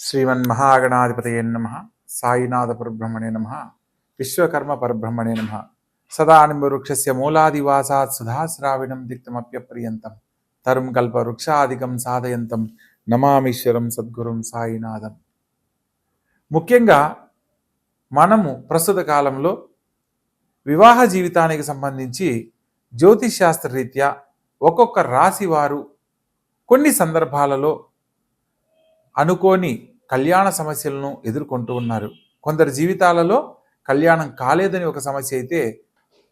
శ్రీమన్మహాగణాధిపతయే నమ. సాయినాథ పరబ్రహ్మణే నమ. విశ్వకర్మ పరబ్రహ్మణే నమ సదానింబవృక్షస్య మూలాదివాసాత్ సుధాశ్రావిణం దిక్తమప్యప్రియంతం. తరుం కల్పవృక్షాదికం సాధయంతం. నమామీశ్వరం సద్గురుం సాయినాథం. ముఖ్యంగా మనము ప్రస్తుత కాలంలో వివాహ జీవితానికి సంబంధించి జ్యోతిష్ శాస్త్ర రీత్యా ఒక్కొక్క రాశి వారు కొన్ని సందర్భాలలో అనుకోని కళ్యాణ సమస్యలను ఎదుర్కొంటూ ఉన్నారు. కొందరి జీవితాలలో కళ్యాణం కాలేదని ఒక సమస్య అయితే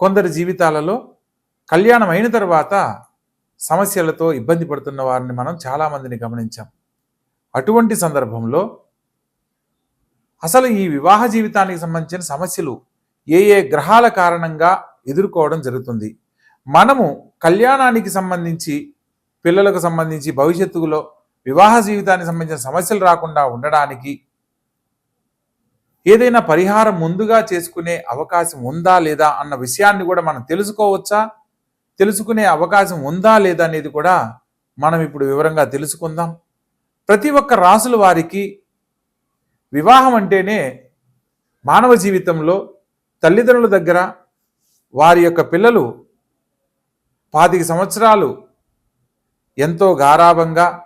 కొందరి జీవితాలలో కళ్యాణం అయిన తర్వాత సమస్యలతో ఇబ్బంది పడుతున్న వారిని మనం చాలామందిని గమనించాం. అటువంటి సందర్భంలో అసలు ఈ వివాహ జీవితానికి సంబంధించిన సమస్యలు ఏ ఏ గ్రహాల కారణంగా ఎదుర్కోవడం జరుగుతుంది? మనము కళ్యాణానికి సంబంధించి పిల్లలకు సంబంధించి భవిష్యత్తులో వివాహ జీవితానికి సంబంధించిన సమస్యలు రాకుండా ఉండడానికి ఏదైనా పరిహారం ముందుగా చేసుకునే అవకాశం ఉందా లేదా అన్న విషయాన్ని కూడా మనం తెలుసుకోవచ్చా? తెలుసుకునే అవకాశం ఉందా లేదా అనేది కూడా మనం ఇప్పుడు వివరంగా తెలుసుకుందాం. ప్రతి ఒక్క రాసుల వారికి వివాహం అంటేనే మానవ జీవితంలో తల్లిదండ్రుల దగ్గర వారి యొక్క పిల్లలు పాతిక సంవత్సరాలు ఎంతో గారాభంగా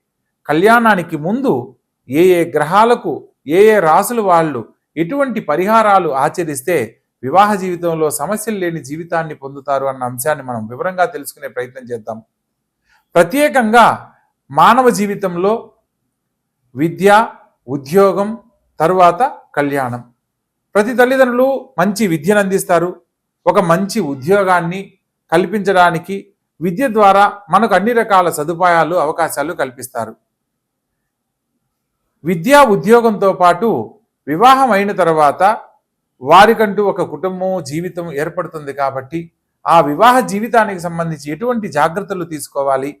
కళ్యాణానికి ముందు ఏ ఏ గ్రహాలకు ఏ ఏ రాసులు వాళ్ళు ఎటువంటి పరిహారాలు ఆచరిస్తే వివాహ జీవితంలో సమస్యలు లేని జీవితాన్ని పొందుతారు అన్న అంశాన్ని మనం వివరంగా తెలుసుకునే ప్రయత్నం చేద్దాం. ప్రత్యేకంగా మానవ జీవితంలో విద్య ఉద్యోగం తరువాత కళ్యాణం. ప్రతి తల్లిదండ్రులు మంచి విద్యను అందిస్తారు. ఒక మంచి ఉద్యోగాన్ని కల్పించడానికి విద్య ద్వారా మనకు అన్ని రకాల సదుపాయాలు అవకాశాలు కల్పిస్తారు. విద్యా ఉద్యోగంతో పాటు వివాహం అయిన తర్వాత వారికంటూ ఒక కుటుంబం జీవితం ఏర్పడుతుంది కాబట్టి ఆ వివాహ జీవితానికి సంబంధించి ఎటువంటి జాగ్రత్తలు తీసుకోవాలి?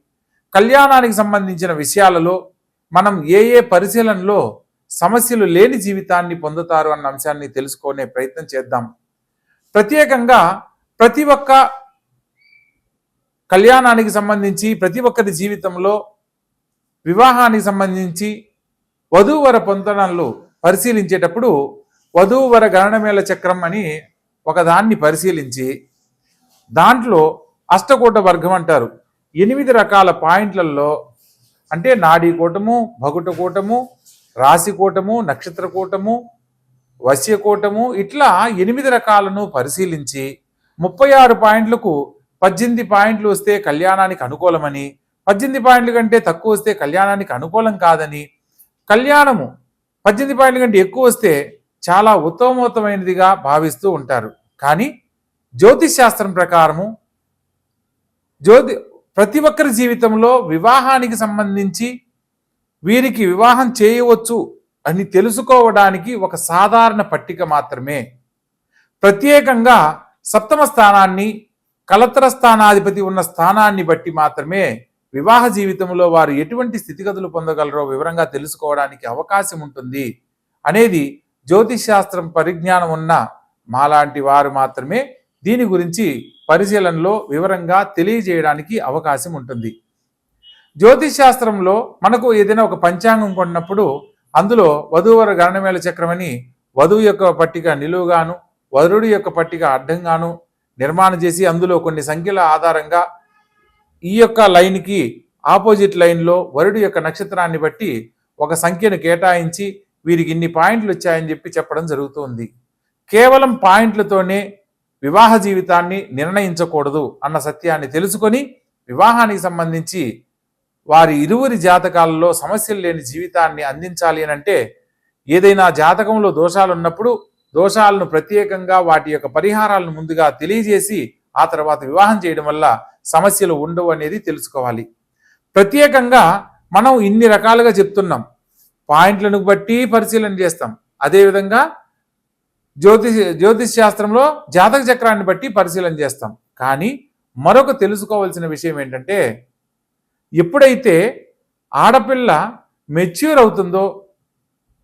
కళ్యాణానికి సంబంధించిన విషయాలలో మనం ఏ ఏ పరిశీలనలో సమస్యలు లేని జీవితాన్ని పొందుతారు అన్న అంశాన్ని తెలుసుకునే ప్రయత్నం చేద్దాం. ప్రత్యేకంగా ప్రతి ఒక్క కళ్యాణానికి సంబంధించి ప్రతి ఒక్కరి జీవితంలో వివాహానికి సంబంధించి వధూవర పొందడంలో పరిశీలించేటప్పుడు వధూవర గణనమేళ చక్రం అని ఒకదాన్ని పరిశీలించి దాంట్లో అష్టకూట వర్గం అంటారు. ఎనిమిది రకాల పాయింట్లలో అంటే నాడీ కూటము రాశికూటము కూటము వశ్యకూటము కూటము నక్షత్ర కూటము వశ్య కూటము ఇట్లా ఎనిమిది రకాలను పరిశీలించి ముప్పై ఆరు పాయింట్లకు పద్దెనిమిది పాయింట్లు వస్తే కళ్యాణానికి అనుకూలమని పద్దెనిమిది పాయింట్ల కంటే తక్కువ వస్తే కళ్యాణానికి అనుకూలం కాదని కళ్యాణము పద్దెనిమిది పాయింట్ల కంటే ఎక్కువ వస్తే చాలా ఉత్తమోత్తమైనదిగా భావిస్తూ ఉంటారు. కానీ జ్యోతిష్ శాస్త్రం ప్రకారము జ్యోతి ప్రతి ఒక్కరి జీవితంలో వివాహానికి సంబంధించి వీరికి వివాహం చేయవచ్చు అని తెలుసుకోవడానికి ఒక సాధారణ పట్టిక మాత్రమే. ప్రత్యేకంగా సప్తమ స్థానాన్ని కలత్ర స్థానాధిపతి ఉన్న స్థానాన్ని బట్టి మాత్రమే వివాహ జీవితంలో వారు ఎటువంటి స్థితిగతులు పొందగలరో వివరంగా తెలుసుకోవడానికి అవకాశం ఉంటుంది అనేది జ్యోతిష్ శాస్త్రం పరిజ్ఞానం ఉన్న మాలాంటి వారు మాత్రమే దీని గురించి పరిశీలనలో వివరంగా తెలియజేయడానికి అవకాశం ఉంటుంది. జ్యోతిష్ శాస్త్రంలో మనకు ఏదైనా ఒక పంచాంగం కొన్నప్పుడు అందులో వధూవర గణనమేళ చక్రం అని వధువు యొక్క పట్టిక నిలువుగాను వరుడి యొక్క పట్టిక అడ్డంగాను నిర్మాణం చేసి అందులో కొన్ని సంఖ్యల ఆధారంగా ఈ యొక్క లైన్కి ఆపోజిట్ లైన్లో వరుడి యొక్క నక్షత్రాన్ని బట్టి ఒక సంఖ్యను కేటాయించి వీరికి ఇన్ని పాయింట్లు వచ్చాయని చెప్పి చెప్పడం జరుగుతుంది. కేవలం పాయింట్లతోనే వివాహ జీవితాన్ని నిర్ణయించకూడదు అన్న సత్యాన్ని తెలుసుకొని వివాహానికి సంబంధించి వారి ఇరువురి జాతకాలలో సమస్యలు లేని జీవితాన్ని అందించాలి అని అంటే ఏదైనా జాతకంలో దోషాలు ఉన్నప్పుడు దోషాలను ప్రత్యేకంగా వాటి యొక్క పరిహారాలను ముందుగా తెలియజేసి ఆ తర్వాత వివాహం చేయడం వల్ల సమస్యలు ఉండవు అనేది తెలుసుకోవాలి. ప్రత్యేకంగా మనం ఇన్ని రకాలుగా చెప్తున్నాం. పాయింట్లను బట్టి పరిశీలన చేస్తాం. అదేవిధంగా జ్యోతిష్ జ్యోతిష్ శాస్త్రంలో జాతక చక్రాన్ని బట్టి పరిశీలన చేస్తాం. కానీ మరొక తెలుసుకోవాల్సిన విషయం ఏంటంటే ఎప్పుడైతే ఆడపిల్ల మెచ్యూర్ అవుతుందో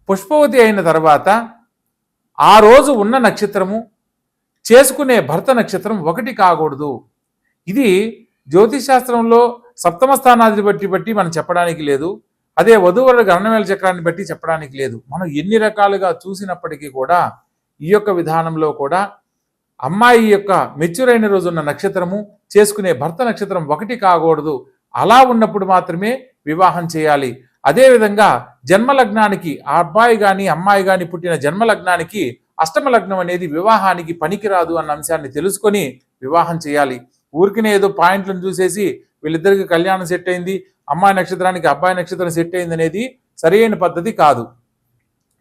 పుష్పవతి అయిన తర్వాత ఆ రోజు ఉన్న నక్షత్రము చేసుకునే భర్త నక్షత్రం ఒకటి కాకూడదు. ఇది జ్యోతిష్ శాస్త్రంలో సప్తమ స్థానాన్ని బట్టి బట్టి మనం చెప్పడానికి లేదు. అదే వధువరుడు గణనవేల చక్రాన్ని బట్టి చెప్పడానికి లేదు. మనం ఎన్ని రకాలుగా చూసినప్పటికీ కూడా ఈ యొక్క విధానంలో కూడా అమ్మాయి యొక్క మెచ్యూర్ అయిన రోజున్న నక్షత్రము చేసుకునే భర్త నక్షత్రం ఒకటి కాకూడదు. అలా ఉన్నప్పుడు మాత్రమే వివాహం చేయాలి. అదేవిధంగా జన్మ లగ్నానికి ఆ అబ్బాయి కానీ అమ్మాయి కానీ పుట్టిన జన్మ లగ్నానికి అష్టమ లగ్నం అనేది వివాహానికి పనికిరాదు అన్న అంశాన్ని తెలుసుకొని వివాహం చేయాలి. ఊరికినే ఏదో పాయింట్లను చూసేసి వీళ్ళిద్దరికి కళ్యాణం సెట్ అయింది అమ్మాయి నక్షత్రానికి అబ్బాయి నక్షత్రం సెట్ అయింది అనేది సరైన పద్ధతి కాదు.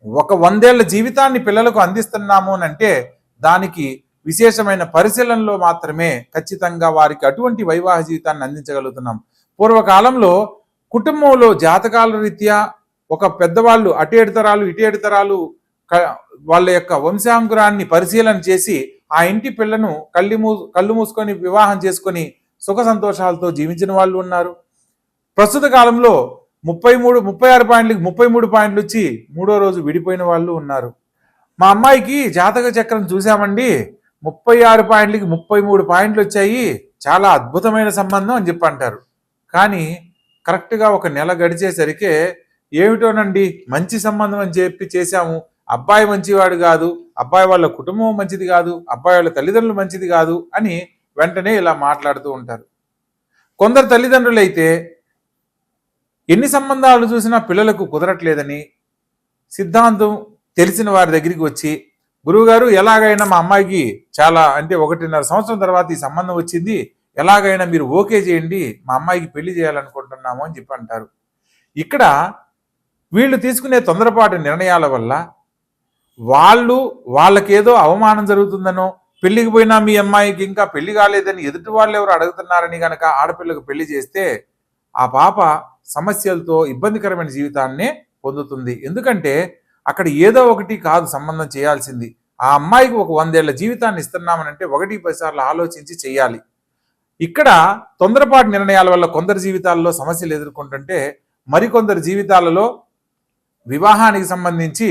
ఒక వందేళ్ళ జీవితాన్ని పిల్లలకు అందిస్తున్నాము అంటే దానికి విశేషమైన పరిశీలనలో మాత్రమే ఖచ్చితంగా వారికి అటువంటి వైవాహ జీవితాన్ని అందించగలుగుతున్నాం. పూర్వకాలంలో కుటుంబంలో జాతకాల రీత్యా ఒక పెద్దవాళ్ళు అటేడు తరాలు ఇటేడు తరాలు వాళ్ళ యొక్క వంశాంకురాన్ని పరిశీలన చేసి ఆ ఇంటి పిల్లను కళ్ళు మూ కళ్ళు మూసుకొని వివాహం చేసుకొని సుఖ సంతోషాలతో జీవించిన వాళ్ళు ఉన్నారు. ప్రస్తుత కాలంలో ముప్పై మూడు ముప్పై ఆరు పాయింట్లకి ముప్పై మూడు పాయింట్లు వచ్చి మూడో రోజు విడిపోయిన వాళ్ళు ఉన్నారు. మా అమ్మాయికి జాతక చక్రం చూసామండి ముప్పై ఆరు పాయింట్లకి ముప్పై మూడు పాయింట్లు వచ్చాయి. చాలా అద్భుతమైన సంబంధం అని చెప్పి అంటారు. కానీ కరెక్ట్గా ఒక నెల గడిచేసరికి ఏమిటోనండి మంచి సంబంధం అని చెప్పి చేశాము. అబ్బాయి మంచివాడు కాదు అబ్బాయి వాళ్ళ కుటుంబం మంచిది కాదు అబ్బాయి వాళ్ళ తల్లిదండ్రులు మంచిది కాదు అని వెంటనే ఇలా మాట్లాడుతూ ఉంటారు. కొందరు తల్లిదండ్రులు అయితే ఎన్ని సంబంధాలు చూసినా పిల్లలకు కుదరట్లేదని సిద్ధాంతం తెలిసిన వారి దగ్గరికి వచ్చి గురువుగారు ఎలాగైనా మా అమ్మాయికి చాలా అంటే ఒకటిన్నర సంవత్సరం తర్వాత ఈ సంబంధం వచ్చింది ఎలాగైనా మీరు ఓకే చేయండి మా అమ్మాయికి పెళ్ళి చేయాలనుకుంటున్నాము అని చెప్పి అంటారు. ఇక్కడ వీళ్ళు తీసుకునే తొందరపాటు నిర్ణయాల వల్ల వాళ్ళు వాళ్ళకేదో అవమానం జరుగుతుందనో పెళ్ళికి పోయినా మీ అమ్మాయికి ఇంకా పెళ్ళి కాలేదని ఎదుటి వాళ్ళు ఎవరు అడుగుతున్నారని గనక ఆడపిల్లకు పెళ్ళి చేస్తే ఆ పాప సమస్యలతో ఇబ్బందికరమైన జీవితాన్నే పొందుతుంది. ఎందుకంటే అక్కడ ఏదో ఒకటి కాదు సంబంధం చేయాల్సింది. ఆ అమ్మాయికి ఒక వందేళ్ళ జీవితాన్ని ఇస్తున్నామనంటే ఒకటి పది సార్లు ఆలోచించి చేయాలి. ఇక్కడ తొందరపాటు నిర్ణయాల వల్ల కొందరు జీవితాల్లో సమస్యలు ఎదుర్కొంటుంటే మరికొందరు జీవితాలలో వివాహానికి సంబంధించి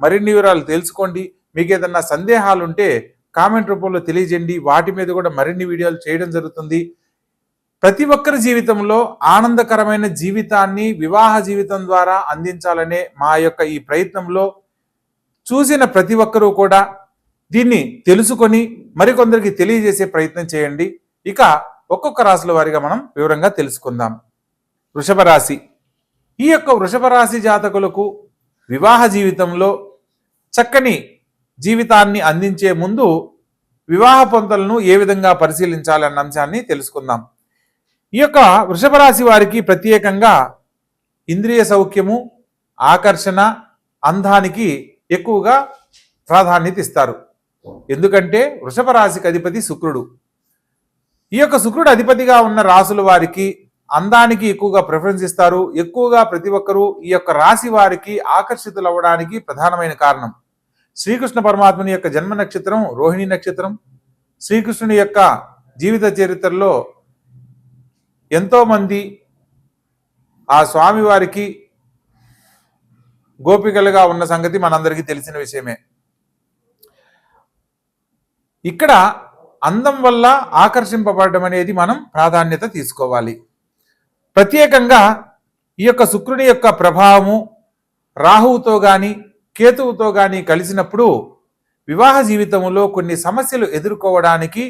మరిన్ని వివరాలు తెలుసుకోండి. మీకు ఏదన్నా సందేహాలు ఉంటే కామెంట్ రూపంలో తెలియజేయండి. వాటి మీద కూడా మరిన్ని వీడియోలు చేయడం జరుగుతుంది. ప్రతి ఒక్కరి జీవితంలో ఆనందకరమైన జీవితాన్ని వివాహ జీవితం ద్వారా అందించాలనే మా యొక్క ఈ ప్రయత్నంలో చూసిన ప్రతి ఒక్కరూ కూడా దీన్ని తెలుసుకొని మరికొందరికి తెలియజేసే ప్రయత్నం చేయండి. ఇక ఒక్కొక్క రాశుల వారిగా మనం వివరంగా తెలుసుకుందాం. వృషభ రాశి. ఈ యొక్క వృషభ రాశి జాతకులకు వివాహ జీవితంలో చక్కని జీవితాన్ని అందించే ముందు వివాహ పొంతలను ఏ విధంగా పరిశీలించాలన్న అంశాన్ని తెలుసుకుందాం. ఈ యొక్క వృషభ రాశి వారికి ప్రత్యేకంగా ఇంద్రియ సౌఖ్యము ఆకర్షణ అందానికి ఎక్కువగా ప్రాధాన్యత ఇస్తారు. ఎందుకంటే వృషభ రాశికి అధిపతి శుక్రుడు. ఈ యొక్క శుక్రుడు అధిపతిగా ఉన్న రాసుల వారికి అందానికి ఎక్కువగా ప్రిఫరెన్స్ ఇస్తారు. ఎక్కువగా ప్రతి ఒక్కరూ ఈ యొక్క రాశి వారికి ఆకర్షితులు అవ్వడానికి ప్రధానమైన కారణం. శ్రీకృష్ణ పరమాత్మని యొక్క జన్మ నక్షత్రం రోహిణి నక్షత్రం. శ్రీకృష్ణుని యొక్క జీవిత చరిత్రలో ఎంతోమంది ఆ స్వామి వారికి గోపికలుగా ఉన్న సంగతి మనందరికీ తెలిసిన విషయమే. ఇక్కడ అందం వల్ల ఆకర్షింపబడడం అనేది మనం ప్రాధాన్యత తీసుకోవాలి. ప్రత్యేకంగా ఈ యొక్క శుక్రుని యొక్క ప్రభావము రాహువుతో కానీ కేతువుతో కానీ కలిసినప్పుడు వివాహ జీవితంలో కొన్ని సమస్యలు ఎదుర్కోవడానికి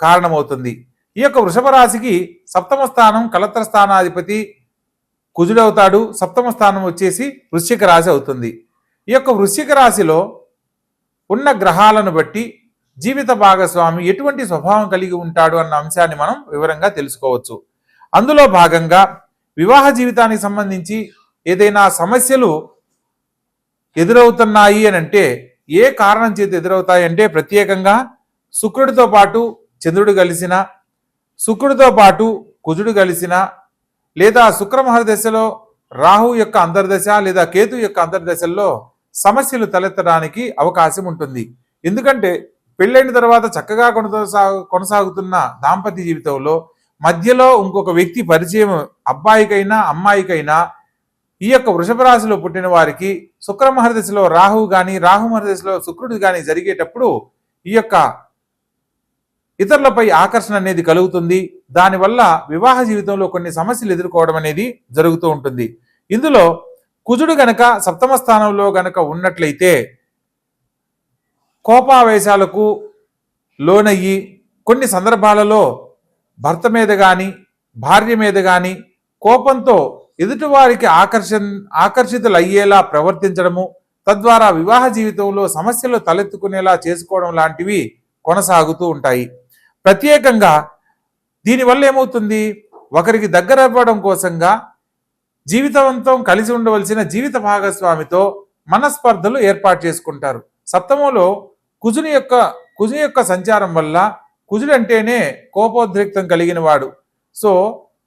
కారణమవుతుంది. ఈ యొక్క వృషభ రాశికి సప్తమ స్థానం కలత్ర స్థానాధిపతి కుజుడవుతాడు. సప్తమ స్థానం వచ్చేసి వృశ్చిక రాశి అవుతుంది. ఈ యొక్క వృశ్చిక రాశిలో ఉన్న గ్రహాలను బట్టి జీవిత భాగస్వామి ఎటువంటి స్వభావం కలిగి ఉంటాడు అన్న అంశాన్ని మనం వివరంగా తెలుసుకోవచ్చు. అందులో భాగంగా వివాహ జీవితానికి సంబంధించి ఏదైనా సమస్యలు ఎదురవుతున్నాయి అని అంటే ఏ కారణం చేత ఎదురవుతాయి అంటే ప్రత్యేకంగా శుక్రుడితో పాటు చంద్రుడు కలిసిన శుక్రుడితో పాటు కుజుడు కలిసిన లేదా శుక్రమహర దశలో రాహు యొక్క అంతర్దశ లేదా కేతు యొక్క అంతర్దశల్లో సమస్యలు తలెత్తడానికి అవకాశం ఉంటుంది. ఎందుకంటే పెళ్ళైన తర్వాత చక్కగా కొనసాగు కొనసాగుతున్న దాంపత్య జీవితంలో మధ్యలో ఇంకొక వ్యక్తి పరిచయం అబ్బాయికైనా అమ్మాయికైనా ఈ యొక్క వృషభ రాశిలో పుట్టిన వారికి శుక్ర మహర్దశలో రాహు కానీ రాహు మహర్దశలో శుక్రుడు కానీ జరిగేటప్పుడు ఈ యొక్క ఇతరులపై ఆకర్షణ అనేది కలుగుతుంది. దానివల్ల వివాహ జీవితంలో కొన్ని సమస్యలు ఎదుర్కోవడం అనేది జరుగుతూ ఉంటుంది. ఇందులో కుజుడు గనక సప్తమ స్థానంలో గనక ఉన్నట్లయితే కోపావేశాలకు లోనయ్యి కొన్ని సందర్భాలలో భర్త మీద కానీ భార్య మీద కానీ కోపంతో ఎదుటివారికి ఆకర్షణ ఆకర్షితులు అయ్యేలా ప్రవర్తించడము తద్వారా వివాహ జీవితంలో సమస్యలు తలెత్తుకునేలా చేసుకోవడం లాంటివి కొనసాగుతూ ఉంటాయి. ప్రత్యేకంగా దీనివల్ల ఏమవుతుంది? ఒకరికి దగ్గర అవ్వడం కోసంగా జీవితవంతం కలిసి ఉండవలసిన జీవిత భాగస్వామితో మనస్పర్ధలు ఏర్పాటు చేసుకుంటారు. సప్తమంలో కుజుని యొక్క కుజుని యొక్క సంచారం వల్ల కుజుడంటేనే కోపోద్రిక్తం కలిగిన వాడు సో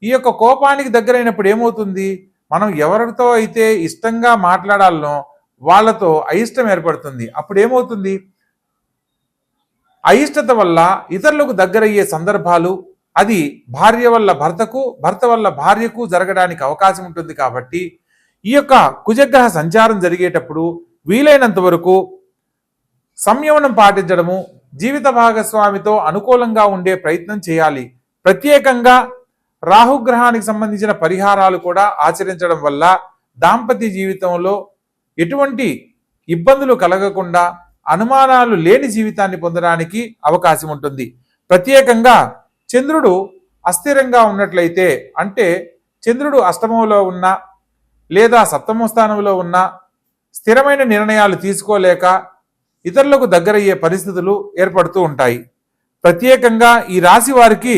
ఈ యొక్క కోపానికి దగ్గరైనప్పుడు ఏమవుతుంది? మనం ఎవరితో అయితే ఇష్టంగా మాట్లాడాలనో వాళ్ళతో అయిష్టం ఏర్పడుతుంది. అప్పుడు ఏమవుతుంది అయిష్టత వల్ల ఇతరులకు దగ్గరయ్యే సందర్భాలు అది భార్య వల్ల భర్తకు భర్త వల్ల భార్యకు జరగడానికి అవకాశం ఉంటుంది కాబట్టి ఈ యొక్క కుజగ్రహ సంచారం జరిగేటప్పుడు వీలైనంత వరకు సంయమనం పాటించడము జీవిత భాగస్వామితో అనుకూలంగా ఉండే ప్రయత్నం చేయాలి. ప్రత్యేకంగా రాహుగ్రహానికి సంబంధించిన పరిహారాలు కూడా ఆచరించడం వల్ల దాంపత్య జీవితంలో ఎటువంటి ఇబ్బందులు కలగకుండా అనుమానాలు లేని జీవితాన్ని పొందడానికి అవకాశం ఉంటుంది. ప్రత్యేకంగా చంద్రుడు అస్థిరంగా ఉన్నట్లయితే అంటే చంద్రుడు అష్టమంలో ఉన్న లేదా సప్తమ స్థానంలో ఉన్న స్థిరమైన నిర్ణయాలు తీసుకోలేక ఇతరులకు దగ్గరయ్యే పరిస్థితులు ఏర్పడుతూ ఉంటాయి. ప్రత్యేకంగా ఈ రాశి వారికి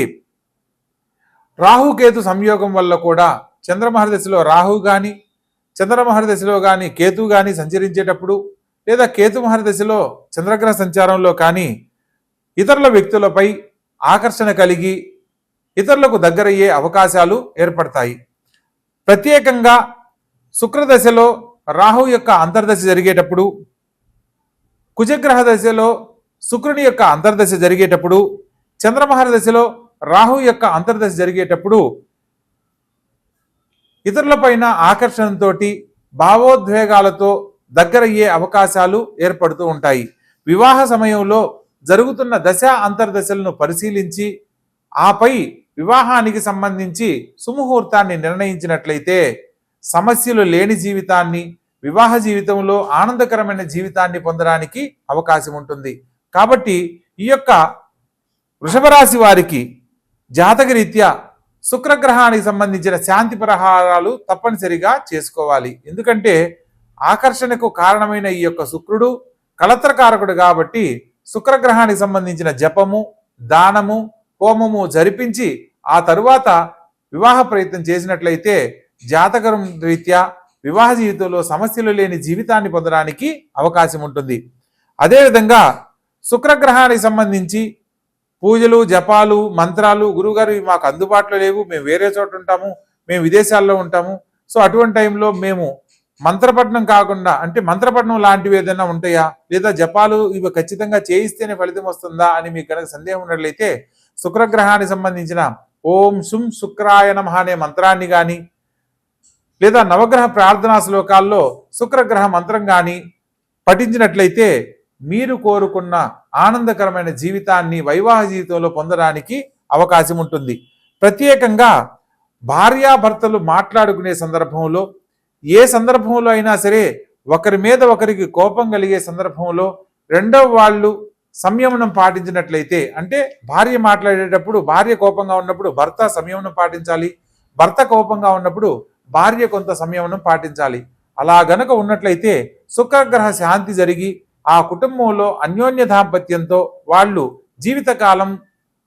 రాహుకేతు సంయోగం వల్ల కూడా చంద్రమహర్దశలో రాహు కానీ చంద్రమహర్దశలో కానీ కేతు కానీ సంచరించేటప్పుడు లేదా కేతు మహర్దశలో చంద్రగ్రహ సంచారంలో కానీ ఇతరుల వ్యక్తులపై ఆకర్షణ కలిగి ఇతరులకు దగ్గరయ్యే అవకాశాలు ఏర్పడతాయి. ప్రత్యేకంగా శుక్రదశలో రాహు యొక్క అంతర్దశ జరిగేటప్పుడు కుజగ్రహ దశలో శుక్రుని యొక్క అంతర్దశ జరిగేటప్పుడు చంద్రమహార దశలో రాహు యొక్క అంతర్దశ జరిగేటప్పుడు ఇతరులపైన ఆకర్షణతో భావోద్వేగాలతో దగ్గరయ్యే అవకాశాలు ఏర్పడుతూ ఉంటాయి. వివాహ సమయంలో జరుగుతున్న దశ అంతర్దశలను పరిశీలించి ఆపై వివాహానికి సంబంధించి సుముహూర్తాన్ని నిర్ణయించినట్లయితే సమస్యలు లేని జీవితాన్ని వివాహ జీవితంలో ఆనందకరమైన జీవితాన్ని పొందడానికి అవకాశం ఉంటుంది. కాబట్టి ఈ యొక్క వృషభ రాశి వారికి జాతకరీత్యా శుక్రగ్రహానికి సంబంధించిన శాంతి పరిహారాలు తప్పనిసరిగా చేసుకోవాలి. ఎందుకంటే ఆకర్షణకు కారణమైన ఈ యొక్క శుక్రుడు కలత్రకారకుడు కాబట్టి శుక్రగ్రహానికి సంబంధించిన జపము దానము హోమము జరిపించి ఆ తరువాత వివాహ ప్రయత్నం చేసినట్లయితే జాతకం రీత్యా వివాహ జీవితంలో సమస్యలు లేని జీవితాన్ని పొందడానికి అవకాశం ఉంటుంది. అదేవిధంగా శుక్రగ్రహానికి సంబంధించి పూజలు జపాలు మంత్రాలు గురుగారు ఇవి మాకు అందుబాటులో లేవు. మేము వేరే చోట ఉంటాము. మేము విదేశాల్లో ఉంటాము. సో అటువంటి టైంలో మేము మంత్రపట్నం కాకుండా అంటే మంత్రపట్నం లాంటివి ఏదైనా ఉంటాయా? లేదా జపాలు ఇవి ఖచ్చితంగా చేయిస్తేనే ఫలితం వస్తుందా అని మీకు కనుక సందేహం ఉన్నట్లయితే శుక్రగ్రహానికి సంబంధించిన ఓం సుం శుక్రాయ నమ అనే మంత్రాన్ని కానీ లేదా నవగ్రహ ప్రార్థనా శ్లోకాల్లో శుక్రగ్రహ మంత్రం కానీ పఠించినట్లయితే మీరు కోరుకున్న ఆనందకరమైన జీవితాన్ని వైవాహ జీవితంలో పొందడానికి అవకాశం ఉంటుంది. ప్రత్యేకంగా భార్యాభర్తలు మాట్లాడుకునే సందర్భంలో ఏ సందర్భంలో అయినా సరే ఒకరి మీద ఒకరికి కోపం కలిగే సందర్భంలో రెండవ వాళ్ళు సంయమనం పాటించినట్లయితే అంటే భార్య మాట్లాడేటప్పుడు భార్య కోపంగా ఉన్నప్పుడు భర్త సంయమనం పాటించాలి భర్త కోపంగా ఉన్నప్పుడు భార్య కొంత సంయమనం పాటించాలి. అలా గనక ఉన్నట్లయితే శుక్రగ్రహ శాంతి జరిగి ఆ కుటుంబంలో అన్యోన్య దాంపత్యంతో వాళ్ళు జీవితకాలం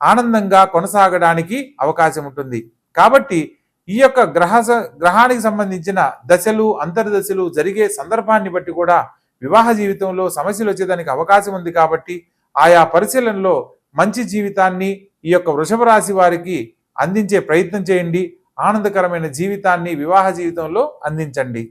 ఆనందంగా కొనసాగడానికి అవకాశం ఉంటుంది. కాబట్టి ఈ యొక్క గ్రహ స- గ్రహానికి సంబంధించిన దశలు అంతర్దశలు జరిగే సందర్భాన్ని బట్టి కూడా వివాహ జీవితంలో సమస్యలు వచ్చేదానికి అవకాశం ఉంది కాబట్టి ఆయా పరిశీలనలో మంచి జీవితాన్ని ఈ యొక్క వృషభ రాశి వారికి అందించే ప్రయత్నం చేయండి. ఆనందకరమైన జీవితాన్ని వివాహ జీవితంలో అందించండి.